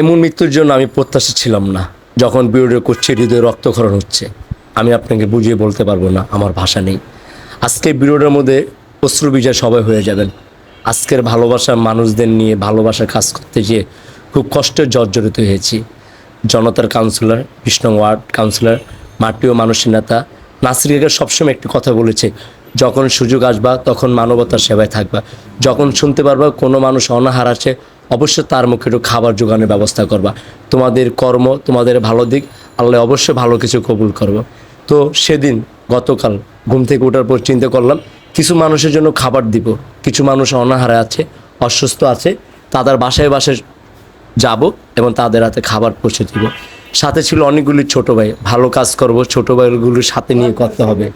এমন মৃত্যুর জন্য আমি প্রত্যাশা ছিলাম না। যখন বিরোধী করছে হৃদয়ে রক্তক্ষরণ হচ্ছে, আমি আপনাকে বুঝিয়ে বলতে পারব না, আমার ভাষা নেই। আজকে বিরোধের মধ্যে অশ্রু বিজয় সবাই হয়ে যাবেন। আজকের ভালোবাসার মানুষদের নিয়ে ভালোবাসার কাজ করতে গিয়ে খুব কষ্টে জর্জরিত হয়েছি। জনতার কাউন্সিলর, বিষ্ণু ওয়ার্ড কাউন্সিলর, মাটিও মানুষের নেতা নাসির কাকা সবসময় একটি কথা বলেছে, যখন সুযোগ আসবা তখন মানবতার সেবায় থাকবা। যখন শুনতে পারবা কোনো মানুষ অনাহার আছে অবশ্যই তার মুখে একটু খাবার জোগানোর ব্যবস্থা করবা। তোমাদের কর্ম, তোমাদের ভালো দিক, আল্লাহ অবশ্যই ভালো কিছু কবুল করব। তো সেদিন গতকাল ঘুম থেকে ওঠার পর চিন্তা করলাম, কিছু মানুষের জন্য খাবার দিব। কিছু মানুষ অনাহারে আছে, অসুস্থ আছে, তাদের বাসায় বাসায় যাব এবং তাদের হাতে খাবার পৌঁছে দিব। সাথে ছিল অনেকগুলি ছোট ভাই। ভালো কাজ করব, ছোট ভাইগুলির সাথে নিয়ে করতে হবে।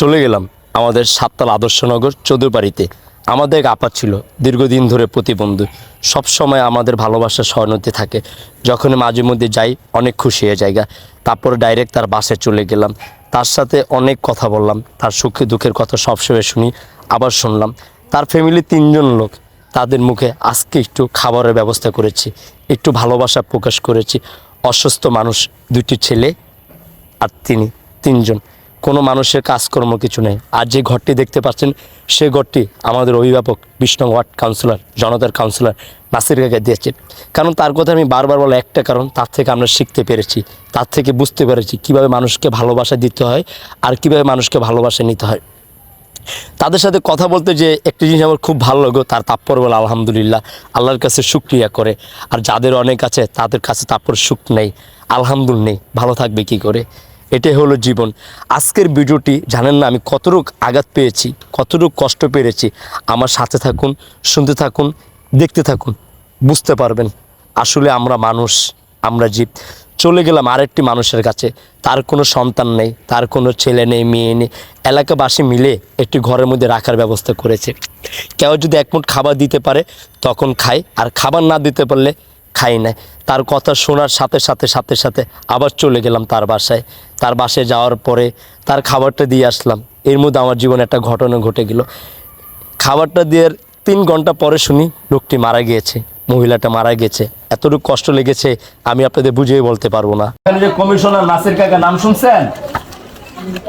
চলে গেলাম আমাদের সাততাল আদর্শনগর চৌধুরবাড়িতে। আমাদের এক আপা ছিল, দীর্ঘদিন ধরে প্রতিবন্ধী। সবসময় আমাদের ভালোবাসার সহানুতি থাকে। যখন মাঝে মধ্যে যাই, অনেক খুশি হয়ে জায়গা। তারপরে ডাইরেক্ট তার বাসে চলে গেলাম। তার সাথে অনেক কথা বললাম। তার সুখে দুঃখের কথা সবসময় শুনি, আবার শুনলাম। তার ফ্যামিলি তিনজন লোক, তাদের মুখে আজকে একটু খাবারের ব্যবস্থা করেছি। একটু ভালোবাসা প্রকাশ করেছি। অসুস্থ মানুষ, দুটি ছেলে আর তিনি, তিনজন। কোনো মানুষের কাজকর্ম কিছু নেই। আর যে ঘরটি দেখতে পাচ্ছেন, সে ঘরটি আমাদের অভিভাবক বিষ্ণু ওয়ার্ড কাউন্সিলর, জনতার কাউন্সিলর নাসির কাকে দিয়েছে কারণ তার কথা আমি বারবার বলা একটা কারণ, তার থেকে আমরা শিখতে পেরেছি, তার থেকে বুঝতে পেরেছি কীভাবে মানুষকে ভালোবাসা দিতে হয় আর কীভাবে মানুষকে ভালোবাসা নিতে হয়। তাদের সাথে কথা বলতে যে একটি জিনিস আমার খুব ভালো লাগল তার তাপ্পর বলে আলহামদুলিল্লাহ, আল্লাহর কাছে শুক্রিয়া করে। আর যাদের অনেক আছে, তাদের কাছে তাপ্পর সুখ নেই, আলহামদুল নেই, ভালো থাকবে কি করে? এটাই হলো জীবন। আজকের ভিডিওটি জানেন না আমি কতটুক আঘাত পেয়েছি, কতটুক কষ্ট পেরেছি। আমার সাথে থাকুন, শুনতে থাকুন, দেখতে থাকুন, বুঝতে পারবেন আসলে আমরা মানুষ, আমরা জীব। চলে গেলাম আরেকটি মানুষের কাছে। তার কোনো সন্তান নেই, তার কোনো ছেলে নেই, মেয়ে নেই। এলাকাবাসী মিলে একটি ঘরের মধ্যে রাখার ব্যবস্থা করেছে। কেউ যদি এক মুঠ খাবার দিতে পারে, তখন খায়। আর খাবার না দিতে পারলে খাই না তার কথা শোনার সাথে সাথে সাথে সাথে আবার চলে গেলাম তার বাসায়। তার বাসায় যাওয়ার পরে তার খাবারটা দিয়ে আসলাম। এর মধ্যে আমার জীবনে একটা ঘটনা ঘটে গেল। খাবারটা দিয়ে তিন ঘণ্টা পরে শুনি লোকটি মারা গিয়েছে, মহিলাটা মারা গেছে। এতটুকু কষ্ট লেগেছে, আমি আপনাদের বুঝিয়ে বলতে পারব না। কমিশনার নাসির কাকা, নাম শুনছেন?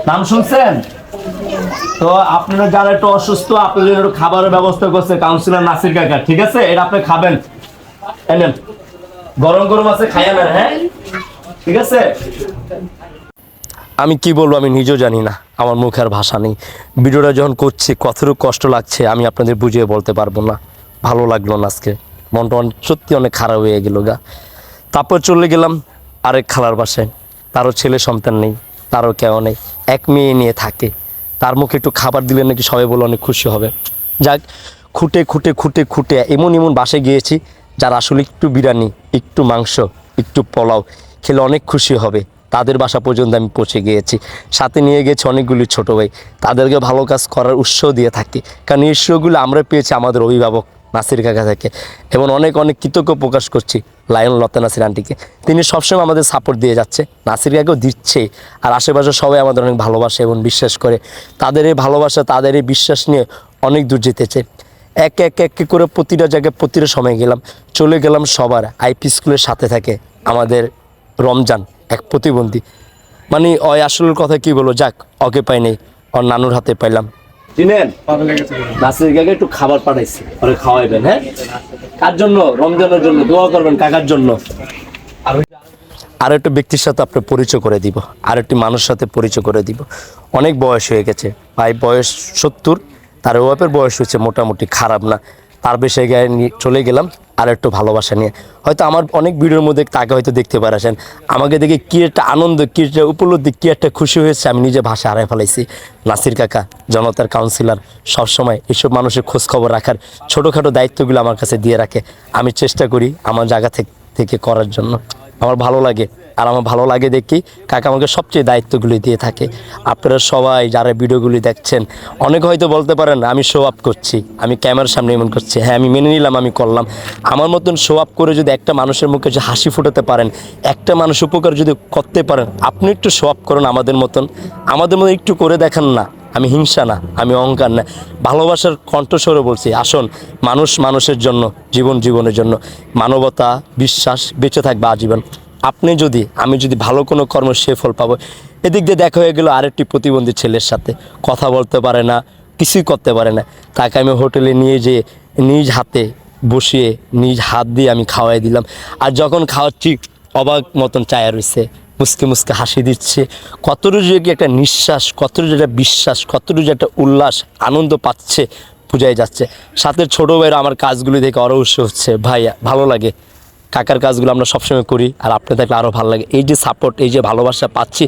নাম শুনছেন? তো আপনারা যারা একটু অসুস্থ, আপনাদের একটু খাবারের ব্যবস্থা করছে কাউন্সিলর নাসির কাকা, ঠিক আছে? এটা আপনি খাবেন। এনেন গরম গরম আছে, খাইয়া নেন হ্যাঁ? ঠিক আছে? আমি কি বলব, আমি নিজেও জানি না। আমার মুখে আর ভাষা নেই। ভিডিওটা যখন করছি, কতটুকু কষ্ট লাগছে, আমি আপনাদের বুঝিয়ে বলতে পারব না। ভালো লাগল না আজকে। মনটা সত্যি অনেক খারাপ হয়ে গেল গা। তারপর চলে গেলাম আরেক খালার বাসায়। তারও ছেলে সন্তান নেই, তারও কেউ নেই। এক মেয়ে নিয়ে থাকে। তার মুখে একটু খাবার দিলে নাকি সবাই বলে অনেক খুশি হবে। যাক, খুঁটে খুঁটে খুঁটে খুঁটে এমন এমন বাসে গিয়েছি যার আসলে একটু বিরিয়ানি, একটু মাংস, একটু পোলাও খেলে অনেক খুশি হবে। তাদের বাসা পর্যন্ত আমি পৌঁছে গিয়েছি। সাথে নিয়ে গেছি অনেকগুলি ছোট ভাই। তাদেরকে ভালো কাজ করার উৎসাহ দিয়ে থাকি। কারণ এই উৎসগুলো আমরা পেয়েছি আমাদের অভিভাবক নাসির কাকা থেকে। এবং অনেক অনেক কৃতজ্ঞ প্রকাশ করছি লায়ন লতা নাসির আন্টিকে। তিনি সবসময় আমাদের সাপোর্ট দিয়ে যাচ্ছে। নাসির কাকেও দিচ্ছে। আর আশেপাশে সবাই আমাদের অনেক ভালোবাসে এবং বিশ্বাস করে। তাদের এই ভালোবাসা, তাদের এই বিশ্বাস নিয়ে অনেক দূর যেতেছে এক এক এক করে প্রতিটা জায়গায় প্রতিটা সময় গেলাম। চলে গেলাম সবার আইপি স্কুলের সাথে থাকে আমাদের রমজান এক প্রতিবন্ধী। মানে ওই আসলের কথা কি বলব? যাক ওকে পাই নাই ওর নানুর হাতে পাইলাম। চিনেন? নাসির কাকে একটু খাবার পাঠাইছি ওরে খাওয়াইবেন হ্যাঁ? কার জন্য? রমজানের জন্য দোয়া করবেন কাকার জন্য। আর একটা ব্যক্তির সাথে আপনার পরিচয় করে দিব আর একটি মানুষের সাথে পরিচয় করে দিব। অনেক বয়স হয়ে গেছে ভাই বয়স সত্তর তার ওয়াপের বয়স হচ্ছে মোটামুটি খারাপ না। তার বেশে গায়ে চলে গেলাম আর একটু ভালোবাসা নিয়ে। হয়তো আমার অনেক ভিডিওর মধ্যে তাকে হয়তো দেখতে পারেছেন। আমাকে দেখে কী একটা আনন্দ, কী একটা উপলব্ধি, কী একটা খুশি হয়েছে আমি নিজে ভাষা হারাই ফেলাইছি। নাসির কাকা, জনতার কাউন্সিলর সবসময় এসব মানুষের খোঁজ খবর রাখার ছোটোখাটো দায়িত্বগুলো আমার কাছে দিয়ে রাখে। আমি চেষ্টা করি আমার জায়গা থেকে করার জন্য। আমার ভালো লাগে। আর আমার ভালো লাগে দেখি। কাকা আমাকে সবচেয়ে দায়িত্বগুলি দিয়ে থাকে। আপনারা সবাই যারা ভিডিওগুলি দেখছেন, অনেক হয়তো বলতে পারেন, আমি শো আপ করছি। আমি ক্যামেরার সামনে এমন করছি। হ্যাঁ আমি মেনে নিলাম, আমি করলাম। আমার মতন শো আপ করে যদি একটা মানুষের মুখে যে হাসি ফোটাতে পারেন, একটা মানুষ উপকার যদি করতে পারেন, আপনি একটু শো আপ করুন আমাদের মতন। আমাদের মতো একটু করে দেখান না। আমি হিংসা না, আমি অহংকার না। ভালোবাসার কণ্ঠস্বরে বলছি, আসুন, মানুষ মানুষের জন্য, জীবন জীবনের জন্য। মানবতা, বিশ্বাস, বেঁচে থাকবে আজীবন। আপনি যদি, আমি যদি ভালো কোনো কর্ম সে ফল পাবো। এদিক দিয়ে দেখা হয়ে গেল আরেকটি প্রতিবন্ধী ছেলের সাথে। কথা বলতে পারে না, কিছুই করতে পারে না। তাকে আমি হোটেলে নিয়ে যেয়ে নিজ হাতে বসিয়ে, নিজ হাত দিয়ে আমি খাওয়াই দিলাম। আর যখন খাওয়াচ্ছি অবাক মতন চায়া রয়েছে, মুসকে মুসকে হাসি দিচ্ছে। কতটুকু যে একটা নিঃশ্বাস, কতটুকু একটা বিশ্বাস, কতটুকু যে একটা উল্লাস, আনন্দ পাচ্ছে পূজায় যাচ্ছে। সাথে ছোটো ভাইরা আমার কাজগুলি দেখে অরহস্য হচ্ছে। ভাইয়া, ভালো লাগে? কাকার কাজগুলো আমরা সবসময় করি আর আপনি থাকলে আরও ভালো লাগে। এই যে সাপোর্ট এই যে ভালোবাসা পাচ্ছি,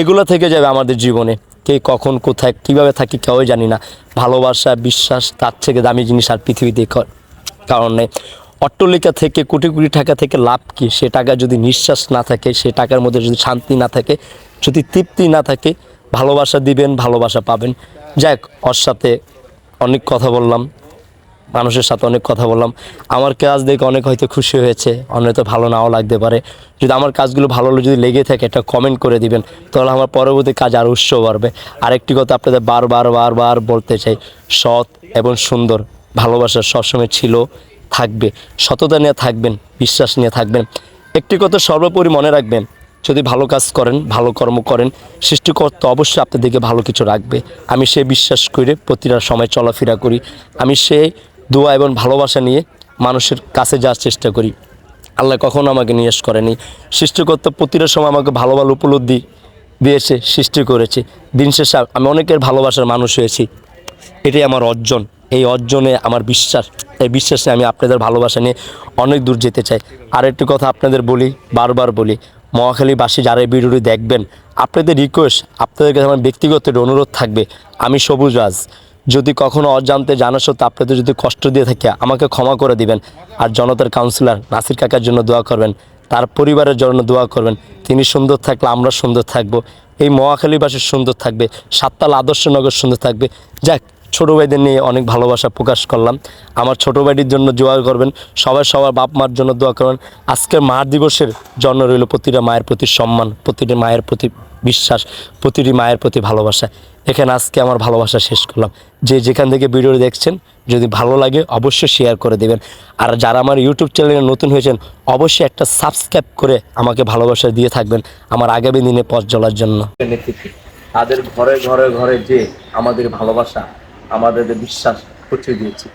এগুলো থেকে যাবে আমাদের জীবনে। কে কখন, কোথায়, কীভাবে থাকি, কেউই জানি না। ভালোবাসা, বিশ্বাস, তার থেকে দামি জিনিস আর পৃথিবীতে কারণ। নেই অট্টলিকা থেকে, কোটি কোটি টাকা থেকে লাভ কি? সে টাকা যদি নিঃশ্বাস না থাকে, সে টাকার মধ্যে যদি শান্তি না থাকে, যদি তৃপ্তি না থাকে, ভালোবাসা দিবেন, ভালোবাসা পাবেন। যাক ওর সাথে অনেক কথা বললাম। মানুষের সাথে অনেক কথা বললাম। আমার কাজ দেখে অনেক হয়তো খুশি হয়েছে অনেক তো ভালো নাও লাগতে পারে। যদি আমার কাজগুলো ভালো যদি লেগে থাকে, একটা কমেন্ট করে দিবেন, তাহলে আমার পরবর্তী কাজ আরও উৎসাহ বাড়বে। আরেকটি কথা আপনাদের বারবার বারবার বলতে চাই, সৎ এবং সুন্দর ভালোবাসা সবসময় ছিল, থাকবে। সততা নিয়ে থাকবেন, বিশ্বাস নিয়ে থাকবেন। একটি কথা সর্বোপরি মনে রাখবেন, যদি ভালো কাজ করেন, ভালো কর্ম করেন, সৃষ্টিকর্তা অবশ্যই আপনাদেরকে ভালো কিছু রাখবে। আমি সে বিশ্বাস করে প্রতিটা সময় চলাফেরা করি। আমি সে দোয়া এবং ভালোবাসা নিয়ে মানুষের কাছে যাওয়ার চেষ্টা করি। আল্লাহ কখনো আমাকে নিয়েস করেনি। সৃষ্টিকর্তা প্রতিটা সময় আমাকে ভালো ভালো উপলব্ধি দিয়েছে, সৃষ্টি করেছে। দিন শেষে আমি অনেকের ভালোবাসার মানুষ হয়েছি। এটাই আমার অর্জন। এই অর্জনে আমার বিশ্বাস। এই বিশ্বাসে আমি আপনাদের ভালোবাসা নিয়ে অনেক দূর যেতে চাই। আর একটি কথা আপনাদের বলি, বারবার বলি, মহাখালীবাসী যারা এই ভিডিওটি দেখবেন, আপনাদের রিকোয়েস্ট আপনাদের কাছে আমার ব্যক্তিগত অনুরোধ থাকবে। আমি সবুজ রাজ যদি কখনো অজান্তে জানা সত্ত্বেও আপনাদের যদি কষ্ট দিয়ে থাকে, আমাকে ক্ষমা করে দিবেন। আর জনতার কাউন্সিলর নাসির কাকার জন্য দোয়া করবেন। তার পরিবারের জন্য দোয়া করবেন। তিনি সুন্দর থাকলে আমরা সুন্দর থাকব। এই মহাখালীবাসী সুন্দর থাকবে। সাততাল আদর্শনগর সুন্দর থাকবে। যাক ছোটো ভাইদের নিয়ে অনেক ভালোবাসা প্রকাশ করলাম। আমার ছোটো ভাইটির জন্য দোয়া করবেন। সবাই সবার বাপ মার জন্য দোয়া করবেন। আজকের মার দিবসের জন্য রইল প্রতিটা মায়ের প্রতি সম্মান, প্রতিটি মায়ের প্রতি বিশ্বাস, প্রতিটি মায়ের প্রতি ভালোবাসা। এখানে আজকে আমার ভালোবাসা শেষ করলাম। যে যেখান থেকে ভিডিও দেখছেন, যদি ভালো লাগে অবশ্যই শেয়ার করে দেবেন। আর যারা আমার ইউটিউব চ্যানেলে নতুন হয়েছেন, অবশ্যই একটা সাবস্ক্রাইব করে আমাকে ভালোবাসা দিয়ে থাকবেন আমার আগামী দিনে পথ চলার জন্য। তাদের ঘরে ঘরে ঘরে যে আমাদের ভালোবাসা আমাদের বিশ্বাস পৌঁছে দিয়েছি।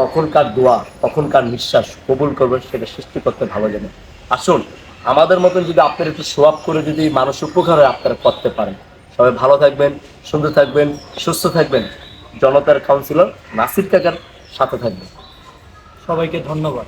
কখনকার দোয়া কখনকার নিঃশ্বাস কবুল করবে, সেটা সৃষ্টি করতে ভালো জানে। আসুন, আমাদের মতন যদি আপনার একটু সোয়াব করে যদি মানুষ উপকার হয়, আপনারা করতে পারেন। সবাই ভালো থাকবেন, সুন্দর থাকবেন, সুস্থ থাকবেন। জনতার কাউন্সিলর নাসির কাকার সাথে থাকবেন। সবাইকে ধন্যবাদ।